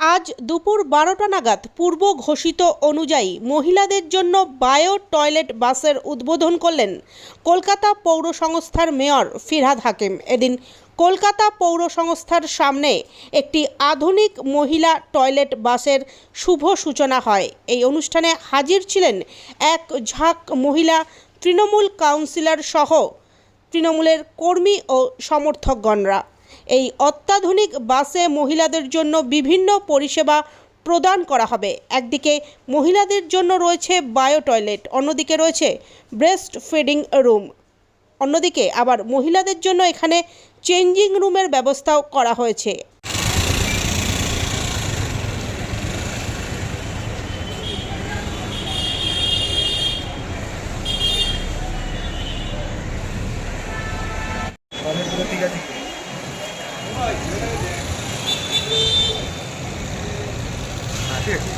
আজ দুপুর বারোটা নাগাদ পূর্ব ঘোষিত অনুযায়ী মহিলাদের জন্য বায়ো টয়লেট বাসের উদ্বোধন করলেন কলকাতা পৌর সংস্থার মেয়র ফিরহাদ হাকিম। এদিন কলকাতা পৌর সংস্থার সামনে একটি আধুনিক মহিলা টয়লেট বাসের শুভ সূচনা হয়। এই অনুষ্ঠানে হাজির ছিলেন এক ঝাঁক মহিলা, তৃণমূল কাউন্সিলর সহ তৃণমূলের কর্মী ও সমর্থকগণরা। এই অত্যাধুনিক বাসে মহিলাদের জন্য বিভিন্ন পরিষেবা প্রদান করা হবে। একদিকে মহিলাদের জন্য রয়েছে বায়ো টয়লেট অন্যদিকে রয়েছে ব্রেস্ট ফিডিং রুম। অন্যদিকে আবার মহিলাদের জন্য এখানে চেঞ্জিং রুমের ব্যবস্থাও করা হয়েছে। ঠিক আছে। হ্যাঁ, ঠিক আছে